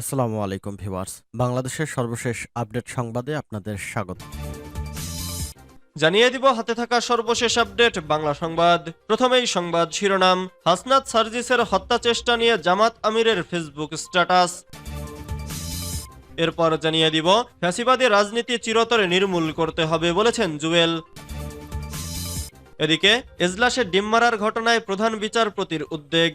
আসসালামু আলাইকুম ভিউয়ার্স। বাংলাদেশের সর্বশেষ আপডেট সংবাদে আপনাদের স্বাগত। জানিয়ে দিব, হাতে থাকা সর্বশেষ আপডেট, বাংলা সংবাদ। প্রথমেই সংবাদ শিরোনাম, হাসনাত সার্জিসের হত্যা চেষ্টা নিয়ে জামাত আমিরের ফেসবুক স্ট্যাটাস। এরপর জানিয়ে দিব, ফ্যাসিবাদী রাজনীতি চিরতরে নির্মূল করতে হবে বলেছেন জুয়েল। এদিকে, এজলাসে ডিম মারার ঘটনায় প্রধান বিচারপতির উদ্বেগ।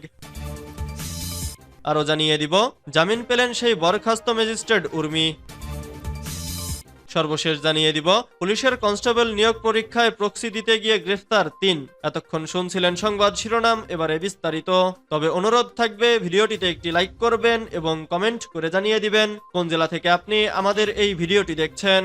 আরও জানিয়ে দিব, জামিন পেলেন সেই বরখাস্ত ম্যাজিস্ট্রেট উর্মি। সর্বশেষ জানিয়ে দিব, পুলিশের কনস্টেবল নিয়োগ পরীক্ষায় প্রক্সি দিতে গিয়ে গ্রেফতার তিন। এতক্ষণ শুনছিলেন সংবাদ শিরোনাম, এবারে বিস্তারিত। তবে অনুরোধ থাকবে, ভিডিওটিতে একটি লাইক করবেন এবং কমেন্ট করে জানিয়ে দিবেন, কোন জেলা থেকে আপনি আমাদের এই ভিডিওটি দেখছেন।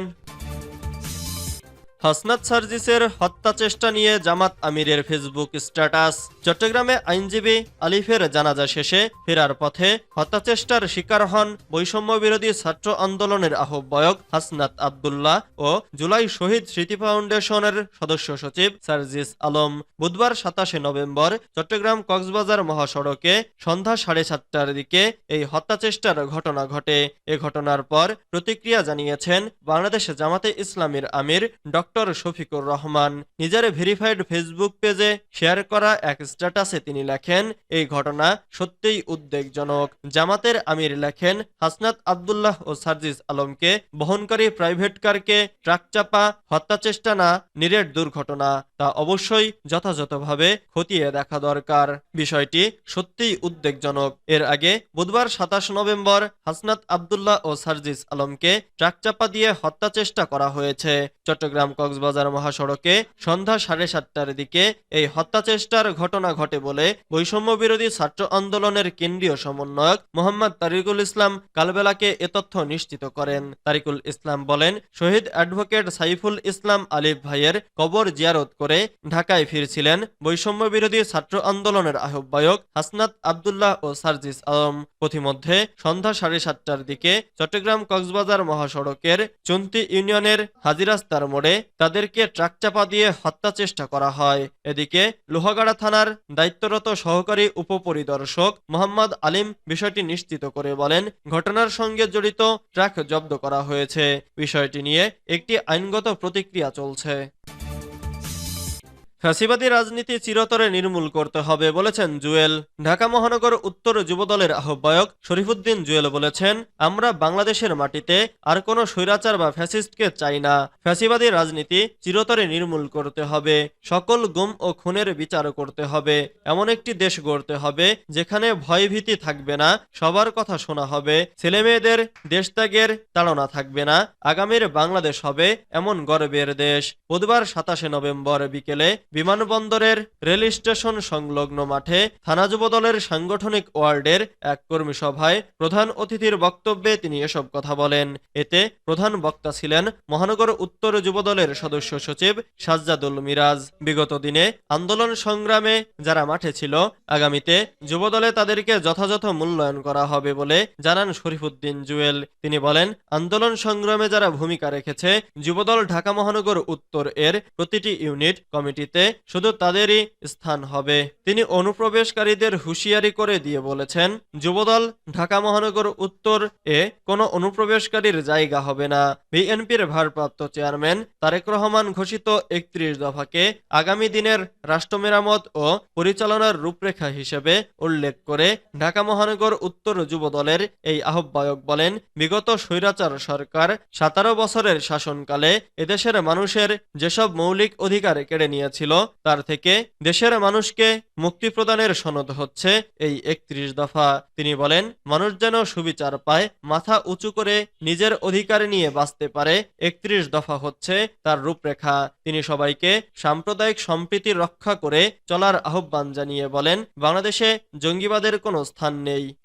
হাসনাত সার্জিসের হত্যা চেষ্টা নিয়ে জামাত আমিরের ফেসবুক স্ট্যাটাস। চট্টগ্রামে আইনজীবী আলিফের জানাজা শেষে ফেরার পথে হত্যা চেষ্টার শিকার হন বৈষম্য বিরোধী ছাত্র আন্দোলনের আহ্বায়ক হাসনাত আবদুল্লাহ ও জুলাই শহীদ স্মৃতি ফাউন্ডেশনের সদস্য সচিব সার্জিস আলম। বুধবার সাতাশে নভেম্বর চট্টগ্রাম কক্সবাজার মহাসড়কে সন্ধ্যা সাড়ে সাতটার দিকে এই হত্যা চেষ্টার ঘটনা ঘটে। এ ঘটনার পর প্রতিক্রিয়া জানিয়েছেন বাংলাদেশ জামাতে ইসলামীর আমির ডক্টর শফিকুর রহমান। নিজের ভেরিফাইড ফেসবুক পেজে শেয়ার করা এক স্ট্যাটাসে তিনি লেখেন, এই ঘটনা সত্যিই উদ্বেগজনক। জামাতের আমির লেখেন, হাসনাত আবদুল্লাহ ও সার্জিস আলমকে বহনকারী প্রাইভেট কারকে ট্রাক চাপা, হত্যা চেষ্টা না, নিরেট দুর্ঘটনা। তা অবশ্যই যথাযথভাবে খতিয়ে দেখা দরকার। বিষয়টি সত্যিই উদ্বেগজনক। এর আগে বুধবার সাতাশ নভেম্বর হাসনাত আবদুল্লাহ ও সার্জিস আলমকে ট্রাক চাপা দিয়ে হত্যা চেষ্টা করা হয়েছে। চট্টগ্রাম কক্সবাজার মহাসড়কে সন্ধ্যা সাড়ে সাতটার দিকে এই হত্যা চেষ্টার ঘটনা ঘটে বলে বৈষম্য বিরোধী ছাত্র আন্দোলনের কেন্দ্রীয় সমন্বয়ক মোহাম্মদ তারিকুল ইসলাম কালবেলাকে এ তথ্য নিশ্চিত করেন। তারিকুল ইসলাম বলেন, শহীদ অ্যাডভোকেট সাইফুল ইসলাম আলিফ ভাইয়ের কবর জিয়ারত করে ঢাকায় ফিরছিলেন বৈষম্য বিরোধী ছাত্র আন্দোলনের আহ্বায়ক হাসনাত আবদুল্লাহ ও সার্জিস আলম। পথিমধ্যে সন্ধ্যা সাড়ে সাতটার দিকে চট্টগ্রাম কক্সবাজার মহাসড়কের চন্তি ইউনিয়নের হাজিরাস্তার মোড়ে তাদেরকে ট্রাক চাপা দিয়ে হত্যা চেষ্টা করা হয়। এদিকে লোহাগাড়া থানার দায়িত্বরত সহকারী উপপরিদর্শক মোহাম্মদ আলিম বিষয়টি নিশ্চিত করে বলেন, ঘটনার সঙ্গে জড়িত ট্রাক জব্দ করা হয়েছে। বিষয়টি নিয়ে একটি আইনগত প্রতিক্রিয়া চলছে। ফ্যাসিবাদী রাজনীতি চিরতরে নির্মূল করতে হবে বলেছেন জুয়েল। ঢাকা মহানগর উত্তর যুবদলের আহ্বায়ক শরীফুদ্দিন জুয়েল বলেছেন, আমরা বাংলাদেশের মাটিতে আর কোনো স্বৈরাচার বা ফ্যাসিস্টকে চাই না। ফ্যাসিবাদী রাজনীতি চিরতরে নির্মূল করতে হবে। সকল গুম ও খুনের বিচার করতে হবে। এমন একটি দেশ গড়তে হবে যেখানে ভয়ভীতি থাকবে না, সবার কথা শোনা হবে, ছেলেমেয়েদের দেশত্যাগের তাড়না থাকবে না, আগামীর বাংলাদেশ হবে এমন গর্বের দেশ। বুধবার সাতাশে নভেম্বর বিকেলে বিমানবন্দরের রেল স্টেশন সংলগ্ন মাঠে থানা যুবদলের সাংগঠনিক ওয়ার্ডের এক কর্মী সভায় প্রধান অতিথির বক্তব্যে তিনি এসব কথা বলেন। এতে প্রধান বক্তা ছিলেন মহানগর উত্তর যুবদলের সদস্য সচিব সাজ্জাদুল মিরাজ। বিগত দিনে আন্দোলন সংগ্রামে যারা মাঠে ছিল, আগামীতে যুবদলে তাদেরকে যথাযথ মূল্যায়ন করা হবে বলে জানান শরীফুদ্দিন জুয়েল। তিনি বলেন, আন্দোলন সংগ্রামে যারা ভূমিকা রেখেছে, যুবদল ঢাকা মহানগর উত্তর এর প্রতিটি ইউনিট, কমিটিতে শুধু তাদেরই স্থান হবে। তিনি অনুপ্রবেশকারীদের হুঁশিয়ারি করে দিয়ে বলেছেন, যুবদল ঢাকা মহানগর উত্তর এ কোনো অনুপ্রবেশকারীর জায়গা হবে না। বিএনপির ভারপ্রাপ্ত চেয়ারম্যান তারেক রহমান ঘোষিত একত্রিশ দফাকে আগামী দিনের রাষ্ট্র মেরামত ও পরিচালনার রূপরেখা হিসেবে উল্লেখ করে ঢাকা মহানগর উত্তর যুবদলের এই আহ্বায়ক বলেন, বিগত স্বৈরাচার সরকার সতেরো বছরের শাসনকালে এদেশের মানুষের যেসব মৌলিক অধিকার কেড়ে নিয়েছিল তার থেকে দেশের মানুষকে মুক্তি প্রদানের সনদ হচ্ছে। এই একত্রিশ দফা তিনি বলেন, মানুষ যেন সুবিচার পায়, মাথা উঁচু করে নিজের অধিকার নিয়ে বাঁচতে পারে। একত্রিশ দফা হচ্ছে তার রূপরেখা। তিনি সবাইকে সাম্প্রদায়িক সম্প্রীতি রক্ষা করে চলার আহ্বান জানিয়ে বলেন, বাংলাদেশে জঙ্গিবাদের কোনো স্থান নেই।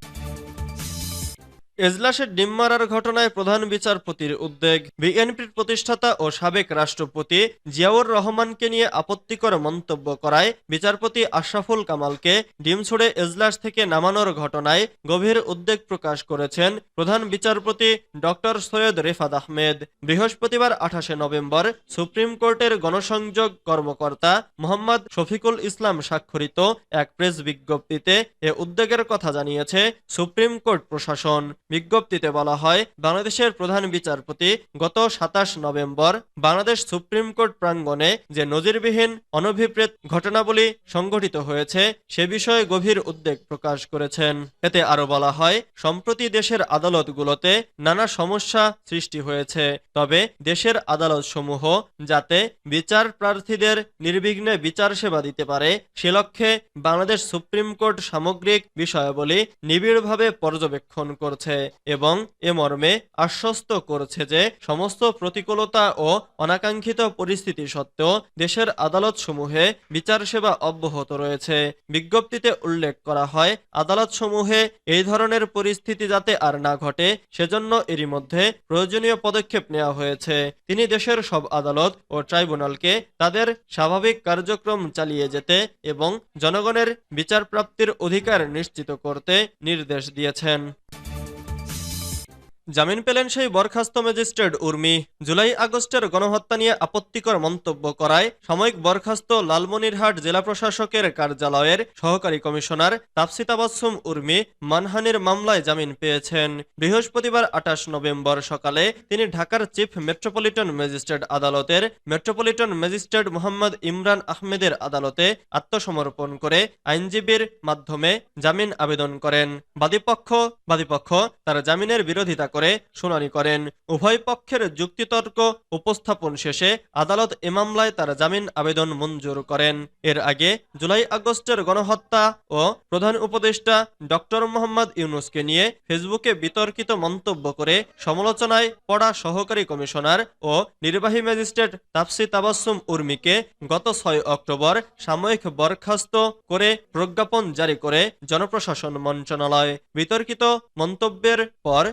এজলাসের ডিম মারার ঘটনায় প্রধান বিচারপতির উদ্বেগ, বিএনপির প্রতিষ্ঠাতা ও সাবেক রাষ্ট্রপতি জিয়াউর রহমানকে নিয়ে আপত্তিকর মন্তব্য করায় বিচারপতি আশরাফুল কামালকে ডিম ছুড়ে এজলাস থেকে নামানোর ঘটনায় গভীর উদ্বেগ প্রকাশ করেছেন প্রধান বিচারপতি ডক্টর সৈয়দ রেফাদ আহমেদ। বৃহস্পতিবার আঠাশে নভেম্বর সুপ্রিম কোর্টের গণসংযোগ কর্মকর্তা মোহাম্মদ শফিকুল ইসলাম স্বাক্ষরিত এক প্রেস বিজ্ঞপ্তিতে এ উদ্বেগের কথা জানিয়েছে সুপ্রিম কোর্ট প্রশাসন। বিজ্ঞপ্তিতে বলা হয়, বাংলাদেশের প্রধান বিচারপতি গত সাতাশ নভেম্বর বাংলাদেশ সুপ্রিম কোর্ট প্রাঙ্গণে যে নজিরবিহীন অনভিপ্রেত ঘটনাবলী সংঘটিত হয়েছে, সে বিষয়ে গভীর উদ্বেগ প্রকাশ করেছেন। এতে আরও বলা হয়, সম্প্রতি দেশের আদালতগুলোতে নানা সমস্যা সৃষ্টি হয়েছে। তবে দেশের আদালতসমূহ যাতে বিচার প্রার্থীদের নির্বিঘ্নে বিচার সেবা দিতে পারে, সে লক্ষ্যে বাংলাদেশ সুপ্রিম কোর্ট সামগ্রিক বিষয়াবলী নিবিড়ভাবে পর্যবেক্ষণ করছে। এবং এ মর্মে আশ্বস্ত করছে যে সমস্ত প্রতিকূলতা ও অনাকাঙ্ক্ষিত পরিস্থিতি সত্ত্বেও দেশের আদালতসমূহে বিচার সেবা অব্যাহত রয়েছে। বিজ্ঞপ্তিতে উল্লেখ করা হয়, আদালতসমূহে এই ধরনের পরিস্থিতি যাতে আর না ঘটে, সেজন্য এরই মধ্যে প্রয়োজনীয় পদক্ষেপ নেওয়া হয়েছে। তিনি দেশের সব আদালত ও ট্রাইব্যুনালকে তাদের স্বাভাবিক কার্যক্রম চালিয়ে যেতে এবং জনগণের বিচার প্রাপ্তির অধিকার নিশ্চিত করতে নির্দেশ দিয়েছেন। জামিন পেলেন সেই বরখাস্ত ম্যাজিস্ট্রেট উর্মি। জুলাই আগস্টের গণহত্যা নিয়ে আপত্তিকর মন্তব্য করায় সাময়িক বরখাস্ত লালমনিরহাট জেলা প্রশাসকের কার্যালয়ের সহকারী কমিশনার তাপসি তাবাসসুম উর্মি মানহানির মামলায় জামিন পেয়েছেন। বৃহস্পতিবার আঠাশ নভেম্বর সকালে তিনি ঢাকার চিফ মেট্রোপলিটন ম্যাজিস্ট্রেট আদালতের মেট্রোপলিটন ম্যাজিস্ট্রেট মোহাম্মদ ইমরান আহমেদের আদালতে আত্মসমর্পণ করে আইনজীবীর মাধ্যমে জামিন আবেদন করেন। বাদীপক্ষ বাদীপক্ষ তার জামিনের বিরোধিতা করে শুনানি করেন। উভয় পক্ষের যুক্তিতর্ক উপস্থাপন শেষে আদালত এ মামলায় তার জামিন আবেদন মঞ্জুর করেন। এর আগে জুলাই আগস্টের গণহত্যা ও প্রধান উপদেষ্টা ডক্টর মোহাম্মদ ইউনুসকে নিয়ে ফেসবুকে বিতর্কিত মন্তব্য করে সমালোচনায় পড়া সহকারী কমিশনার ও নির্বাহী ম্যাজিস্ট্রেট তাপসি তাবাসসুম উর্মিকে গত ছয় অক্টোবর সাময়িক বরখাস্ত করে প্রজ্ঞাপন জারি করে জনপ্রশাসন মন্ত্রণালয়। বিতর্কিত মন্তব্যের পর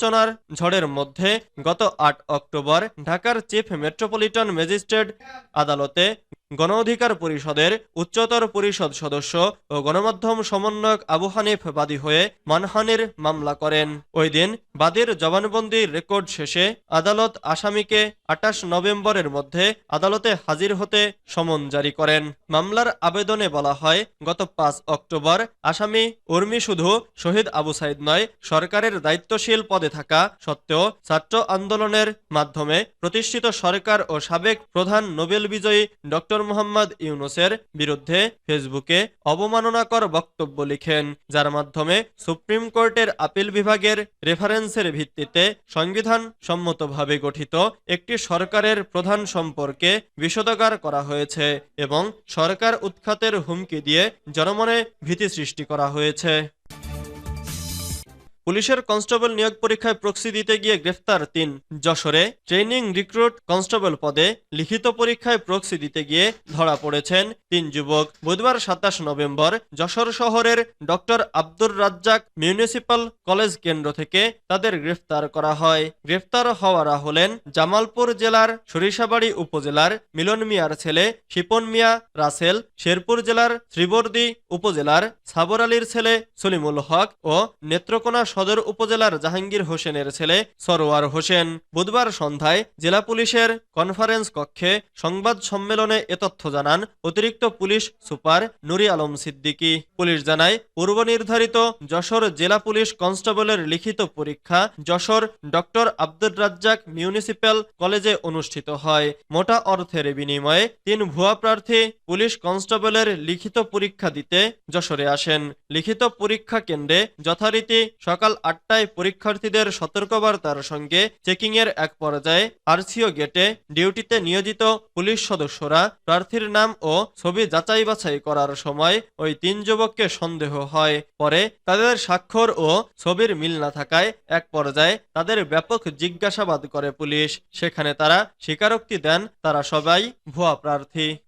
সমালোচনার ঝড়ের মধ্যে গত আট অক্টোবর ঢাকার চিফ মেট্রোপলিটন ম্যাজিস্ট্রেট আদালতে গণ অধিকার পরিষদের উচ্চতর পরিষদ সদস্য ও গণমাধ্যম সমন্বয়ক আবু হানিফ বাদী হয়ে মানহানির মামলা করেন। ওই দিন বাদীর জবানবন্দির রেকর্ড শেষে আদালত আসামিকে আটাশ নভেম্বরের মধ্যে আদালতে হাজির হতে সমন জারি করেন। মামলার আবেদনে বলা হয়, গত পাঁচ অক্টোবর আসামি উর্মি শুধু শহীদ আবু সাইদ নয়, সরকারের দায়িত্বশীল পদে থাকা সত্ত্বেও ছাত্র আন্দোলনের মাধ্যমে প্রতিষ্ঠিত সরকার ও সাবেক প্রধান নোবেল বিজয়ী ডক্টর মোহাম্মদ ইউনুসের বিরুদ্ধে ফেসবুকে অবমাননাকর বক্তব্য লিখেন, যার মাধ্যমে সুপ্রিম কোর্টের আপিল বিভাগের রেফারেন্সের ভিত্তিতে সংবিধান সম্মতভাবে গঠিত একটি সরকারের প্রধান সম্পর্কে বিশদগার করা হয়েছে এবং সরকার উৎখাতের হুমকি দিয়ে জনমনে ভীতি সৃষ্টি করা হয়েছে। পুলিশের কনস্টেবল নিয়োগ পরীক্ষায় প্রক্সি দিতে গিয়ে গ্রেফতার তিন যশোরে ট্রেনিং রিক্রুট কনস্টেবল পদে লিখিত পরীক্ষায় প্রক্সি দিতে গিয়ে ধরা পড়েছেন তিন যুবক। বুধবার সাতাশ নভেম্বর যশোর শহরের doctor Abdur Razzak municipal college কেন্দ্র থেকে তাদের গ্রেফতার করা হয়। গ্রেফতার হওয়ারা হলেন জামালপুর জেলার সরিষাবাড়ি উপজেলার মিলন মিয়ার ছেলে শিপন মিয়া, রাসেল শেরপুর জেলার শ্রীবর্দী উপজেলার সাবর আলীর ছেলে সলিমুল হক ও নেত্রকোনা সদর উপজেলার জাহাঙ্গীর হোসেনের ছেলে সরোয়ার হোসেন বুধবার সন্ধ্যায় জেলা পুলিশের কনফারেন্স কক্ষে সংবাদ সম্মেলনে এ তথ্য জানান অতিরিক্ত police super Nuri Alam Siddiqui. Police জানায়, পূর্ব নির্ধারিত যশোর জেলা পুলিশ কনস্টেবলের লিখিত পরীক্ষা যশোর ডক্টর আব্দুর রাজ্জাক মিউনিসিপ্যাল কলেজে অনুষ্ঠিত হয়। মোটা অর্থের বিনিময়ে তিন ভুয়া প্রার্থী পুলিশ কনস্টেবলের লিখিত পরীক্ষা দিতে যশোরে আসেন। লিখিত পরীক্ষা কেন্দ্রে যথারীতি সকাল আটটায় পরীক্ষার্থীদের সতর্কবার্তার সঙ্গে চেকিং এর এক পর্যায়ে আরসিও গেটে ডিউটিতে নিয়োজিত পুলিশ সদস্যরা প্রার্থীর নাম ও ছবি যাচাই বাছাই করার সময় ওই তিন যুবককে সন্দেহ হয়। পরে তাদের স্বাক্ষর ও ছবির মিল না থাকায় এক পর্যায়ে তাদের ব্যাপক জিজ্ঞাসাবাদ করে পুলিশ। সেখানে তারা স্বীকারোক্তি দেন, তারা সবাই ভুয়া প্রার্থী।